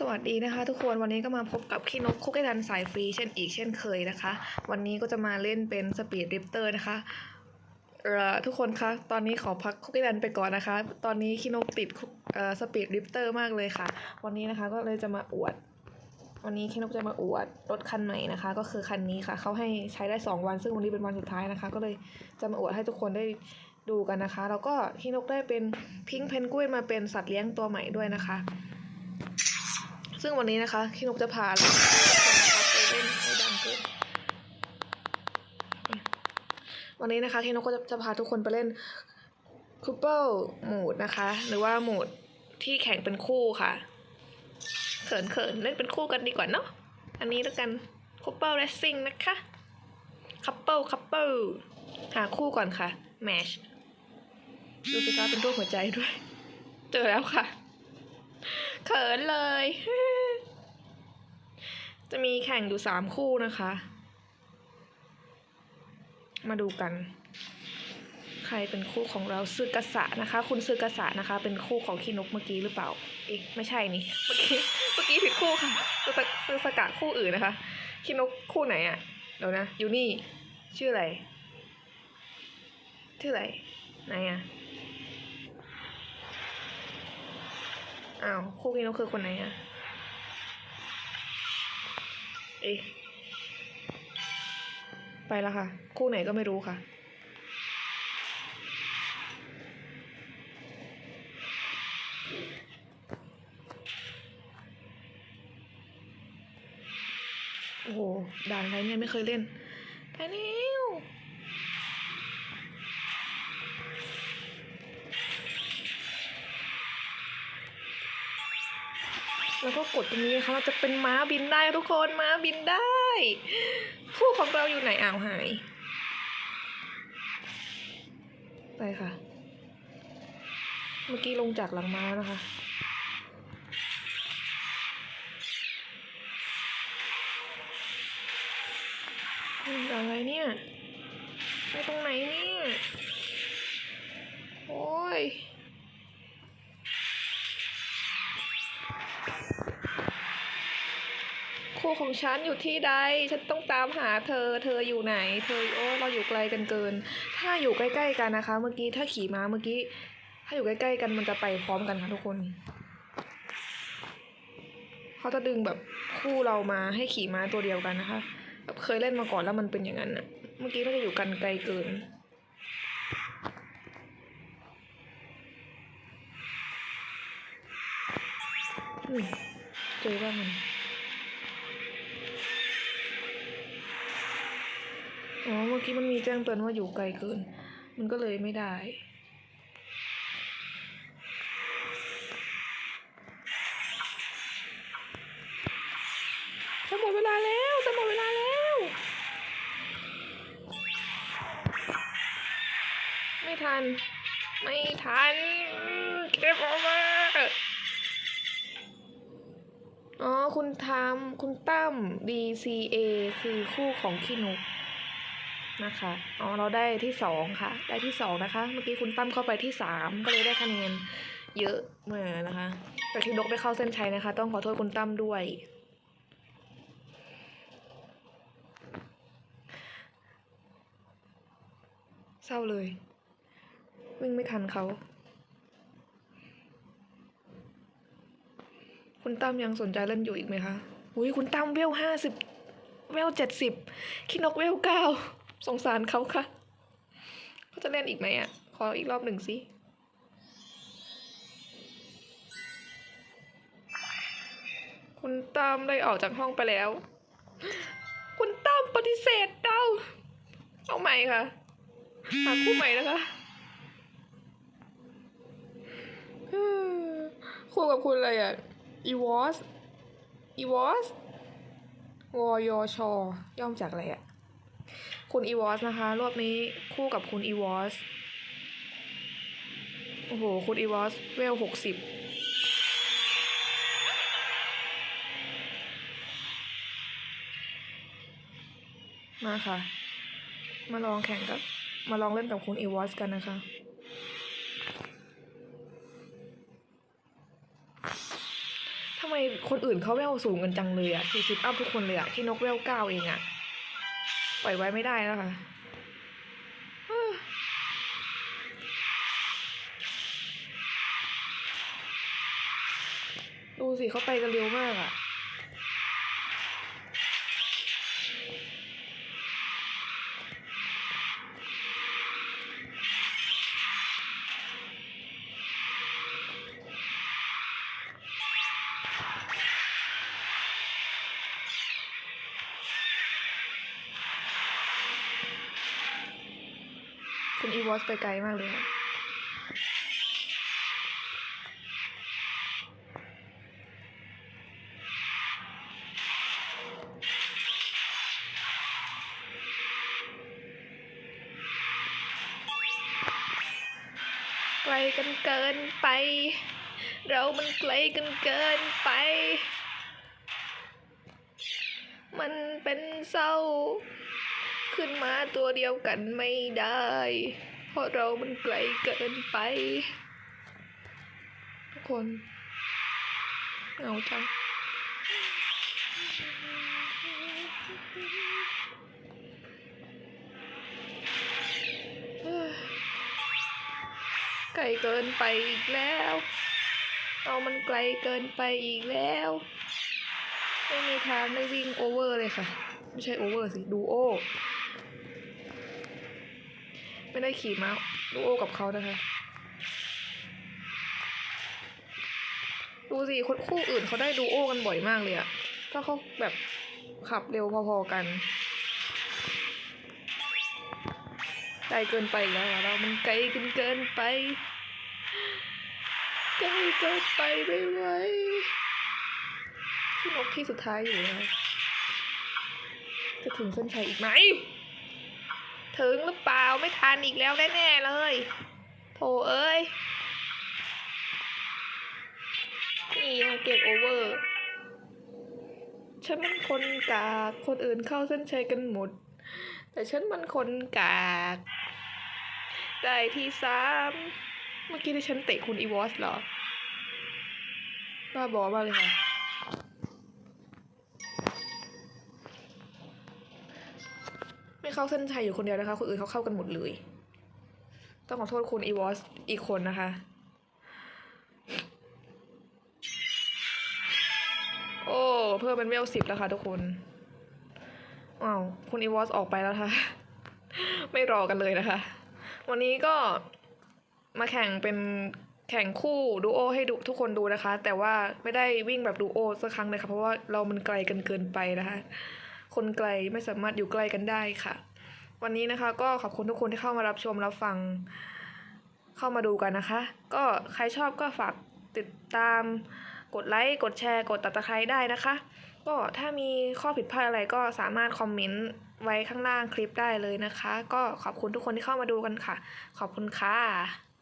สวัสดีนะคะ ทุกคนวันนี้ก็มาพบกับขี้นกคุกกี้ดันสายฟรีเช่นอีกเช่นเคยนะคะ วันนี้ก็จะมาเล่นเป็นสปีดริปเตอร์นะคะเอ่อทุกคนคะตอนนี้ขอพักคุกกี้ดันไปก่อนนะคะ ตอนนี้ขี้นกติดเอ่อสปีดริปเตอร์มากเลยค่ะ วันนี้นะคะก็เลยจะมาอวด วันนี้ขี้นกจะมาอวดรถคันใหม่นะคะ ก็คือคันนี้ค่ะเขาให้ใช้ได้ 2 วันซึ่งวันนี้เป็นวันสุดท้ายนะคะ ก็เลยจะมาอวดให้ทุกคนได้ดูกันนะคะ แล้วก็ขี้นกได้เป็นพิงเพนกวินมาเป็นสัตว์เลี้ยงตัวใหม่ด้วยนะคะ ซึ่งวันนี้นะคะขี้นกจะพาเราไปเล่นไม่ดังเกินวันนี้นะคะขี้นกก็จะพาทุกคนไปเล่นคูเปิลโหมดนะคะ หรือว่าโหมดที่แข่งเป็นคู่ค่ะ เขินเขินๆเล่นเป็นคู่กันดีกว่าเนาะอันนี้แล้วกันคูเปิลเรสซิ่งนะคะคัพเปิลคัพเปิลหาคู่ก่อนค่ะแมชดูสิคะเป็นรูปหัวใจด้วย เจอแล้วค่ะ เขินเลย จะมีแข่งอยู่สามคู่นะคะ มาดูกัน ใครเป็นคู่ของเราซึกษะนะคะ คุณซึกษะนะคะ เป็นคู่ของขี้นกเมื่อกี้หรือเปล่า เอ๊ะไม่ใช่นี่ เมื่อกี้ เมื่อกี้ผิดคู่ค่ะซึกซึสกะคู่อื่นนะคะขี้นกคู่ไหนอะ่ะเดี๋ยวนะ อยู่นี่ ชื่ออะไร ชื่ออะไร ไหนอะ่ะ อ้าวคู่พี่นกคือคนไหนอะเอ๊ะไปแล้วค่ะ คู่ไหนก็ไม่รู้ค่ะ โอ้โหด่านอะไรเนี่ยไม่เคยเล่น ไปเร็ว แล้วก็กดตรงนี้นะคะเราจะเป็นม้าบินได้ทุกคนม้าบินได้ คู่ของเราอยู่ไหนอ้าวหาย ไปค่ะ เมื่อกี้ลงจากหลังม้านะคะอืมอะไรเนี่ยไปตรงไหนเนี่ย โอ้ย คู่ของฉันอยู่ที่ใด ฉันต้องตามหาเธอ เธออยู่ไหน เธอโอ้เราอยู่ไกลกันเกิน ถ้าอยู่ใกล้ๆกันนะคะ เมื่อกี้ถ้าขี่ม้าเมื่อกี้ ถ้าอยู่ใกล้ๆกันมันจะไปพร้อมกันค่ะทุกคนเขาจะดึงแบบคู่เรามาให้ขี่ม้าตัวเดียวกันนะคะแบบเคยเล่นมาก่อนแล้วมันเป็นอย่างนั้นอะเมื่อกี้น่าจะอยู่กันไกลเกิน อืมเจอว่ามันอ๋อเมื่อกี้มันมีแจ้งเตือนว่าอยู่ไกลเกิน มันก็เลยไม่ได้ จะหมดเวลาแล้วจะหมดเวลาแล้ว ไม่ทัน ไม่ทัน เก็บออกมา อ๋อ คุณทามคุณตั้ม DCA คือคู่ของขี้นกนะคะ อ๋อ เราได้ที่สองค่ะ ได้ที่สองนะคะ เมื่อกี้คุณตั้มเข้าไปที่สามก็เลยได้คะแนนเยอะเมานะคะ แต่ที่นกไม่เข้าเส้นชัยนะคะ ต้องขอโทษคุณตั้มด้วยเศร้าเลย วิ่งไม่ทันเขา คุณตั้มยังสนใจเล่นอยู่อีกไหมคะอุ้ยคุณตั้มเวลห้าสิบเวลเจ็ดสิบขี้นกเวลเก้าสงสารเขาค่ะเขาจะเล่นอีกไหมอะ ขออีกรอบหนึ่งสิคุณตั้มได้ออกจากห้องไปแล้ว คุณตั้มปฏิเสธเราเอาใหม่ค่ะ หาคู่ใหม่นะคะ คู่กับคุณอะไรอะ อีวอสอีวอสวอยชอย่อมจากอะไรอะคุณอีวอสนะคะรอบนี้คู่กับคุณอีวอสโอ้โห คุณอีวอสเวลหกสิบมาค่ะ มาลองแข่งกับ มาลองเล่นกับคุณอีวอสกันนะคะ ทำ ไมคนอื่นเขาแววสูงกันจังเลยอะสี่สิบอัพทุกคนเลยอะที่นกแววเก้าเองอะปล่อยไว้ไม่ได้แล้วค่ะดูสิเขาไปกันเร็วมากอะ อีวอสไปไกลมากเลยค่ะไกลกันเกินไป เรามันไกลกันเกินไป มันเป็นเศร้า ขึ้นมาตัวเดียวกันไม่ได้ เพราะเรามันไกลเกินไป ทุกคนเหงาจังไกลเกินไปอีกแล้ว เอามันไกลเกินไปอีกแล้ว ไม่มีทางได้วิ่งโอเวอร์เลยค่ะ ไม่ใช่โอเวอร์สิ ดูโอ ไม่ได้ขี่ม้าดูโอกับเขานะคะ ดูสิคนคู่อื่นเขาได้ดูโอกันบ่อยมากเลยอะถ้าเขาแบบขับเร็วพอๆกันไกลเกินไปแล้วเรา มันไกลเกินเกินไปไกลเกินไปไม่ไหวที่นกที่สุดท้ายอยู่นะจะถึงเส้นชัยอีกไหม ถึงหรือเปล่าไม่ทันอีกแล้วแน่ๆเลย โถเอ้ย นี่เก็บโอเวอร์ฉันมันคนกากคนอื่นเข้าเส้นชัยกันหมด แต่ฉันมันคนกากได้ที่สามเมื่อกี้ที่ฉันเตะคุณอีวอสเหรอบ้าบอมากเลยค่ะ เข้าเส้นชัยอยู่คนเดียวนะคะ คนอื่นเขาเข้ากันหมดเลย ต้องขอโทษคุณอีวอสอีกคนนะคะ โอ้เพิ่มเป็นเวลสิบแล้วค่ะทุกคนว้าวคุณอีวอสออกไปแล้วค่ะ ไม่รอกันเลยนะคะ วันนี้ก็มาแข่งเป็นแข่งคู่ดูโอให้ดูทุกคนดูนะคะ แต่ว่าไม่ได้วิ่งแบบดูโอสักครั้งเลยค่ะเพราะว่าเรามันไกลกันเกินไปนะคะ คนไกลไม่สามารถอยู่ใกล้กันได้ค่ะ วันนี้นะคะก็ขอบคุณทุกคนที่เข้ามารับชมรับฟังเข้ามาดูกันนะคะ ก็ใครชอบก็ฝากติดตามกดไลค์กดแชร์ กดตัดตะไคร้ได้นะคะ ก็ถ้ามีข้อผิดพลาดอะไรก็สามารถคอมเมนต์ไว้ข้างล่างคลิปได้เลยนะคะ ก็ขอบคุณทุกคนที่เข้ามาดูกันค่ะ ขอบคุณค่ะ